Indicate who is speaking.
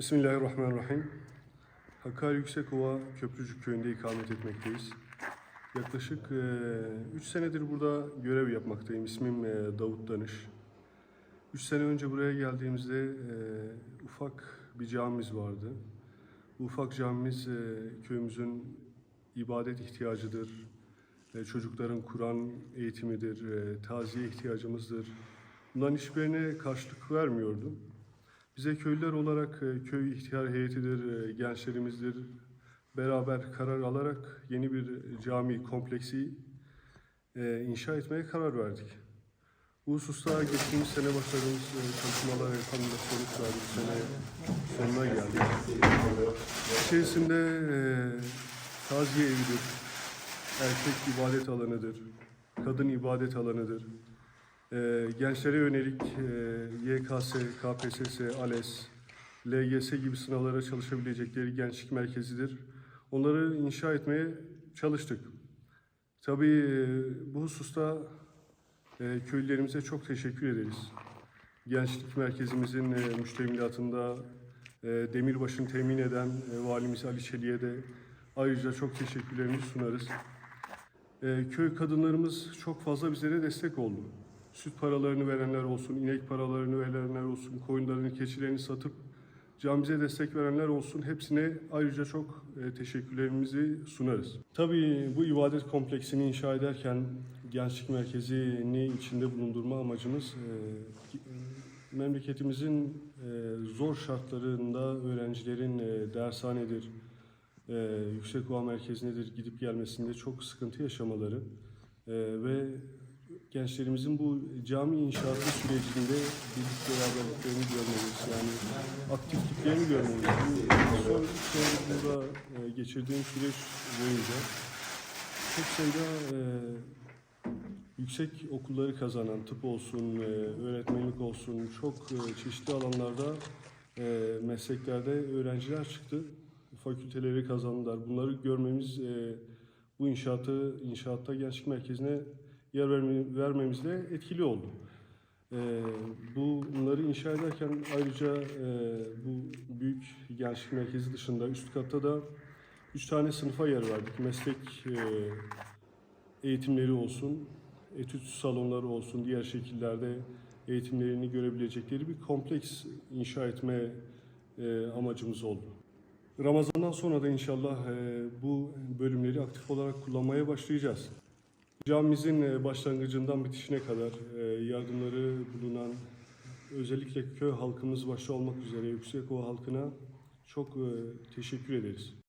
Speaker 1: Bismillahirrahmanirrahim. Hakkari Yüksekova Köprücük Köyü'nde ikamet etmekteyiz. Yaklaşık 3 senedir burada görev yapmaktayım. İsmim e, Davut Danış. 3 sene önce buraya geldiğimizde e, ufak bir camimiz vardı. Bu ufak camimiz e, köyümüzün ibadet ihtiyacıdır. E, çocukların Kur'an eğitimidir, e, taziye ihtiyacımızdır. Bunların hiçbirine karşılık vermiyordu. Bize köylüler olarak e, köy ihtiyar heyetidir, e, gençlerimizdir. Beraber karar alarak yeni bir cami kompleksi e, inşa etmeye karar verdik. Bu hususta geçtiğimiz sene başladığımız çalışmalar elhamdülillah sonuç verdik. Sene sonuna geldik. İçerisinde taziye evidir, erkek ibadet alanıdır, kadın ibadet alanıdır. Ee, gençlere yönelik e, YKS, KPSS, ALES, LGS gibi sınavlara çalışabilecekleri gençlik merkezidir. Onları inşa etmeye çalıştık. Tabii e, bu hususta e, köylülerimize çok teşekkür ederiz. Gençlik merkezimizin e, müştemilatında e, demirbaşını temin eden e, valimiz Ali Çelik'e de ayrıca çok teşekkürlerimizi sunarız. Ee, köy kadınlarımız çok fazla bizlere destek oldu. Süt paralarını verenler olsun, inek paralarını verenler olsun, koyunlarını, keçilerini satıp camimize destek verenler olsun. Hepsine ayrıca çok e, teşekkürlerimizi sunarız. Tabii bu ibadet kompleksini inşa ederken gençlik merkezini içinde bulundurma amacımız e, memleketimizin e, zor şartlarında öğrencilerin dershanedir, yüksek oğa merkezindedir gidip gelmesinde çok sıkıntı yaşamaları ve gençlerimizin bu cami inşaatı sürecinde birlik beraberliklerini görmemiz yani aktifliklerini görmemiz. Bu son senedir burada e, geçirdiğim süreç boyunca çok sayıda e, yüksek okulları kazanan tıp olsun, e, öğretmenlik olsun çok e, çeşitli alanlarda e, mesleklerde öğrenciler çıktı. Fakülteleri kazandılar. Bunları görmemiz e, bu inşaatı inşaatta gençlik merkezine yer verme, vermemizde etkili oldu. E, bunları inşa ederken ayrıca e, bu büyük gençlik merkezi dışında üst katta da üç tane sınıfa yer verdik. Meslek e, eğitimleri olsun, etüt salonları olsun, diğer şekillerde eğitimlerini görebilecekleri bir kompleks inşa etme e, amacımız oldu. Ramazan'dan sonra da inşallah e, bu bölümleri aktif olarak kullanmaya başlayacağız. Camimizin e, başlangıcından bitişine kadar e, yardımları bulunan özellikle köy halkımız başta olmak üzere Yüksekova halkına çok e, teşekkür ederiz.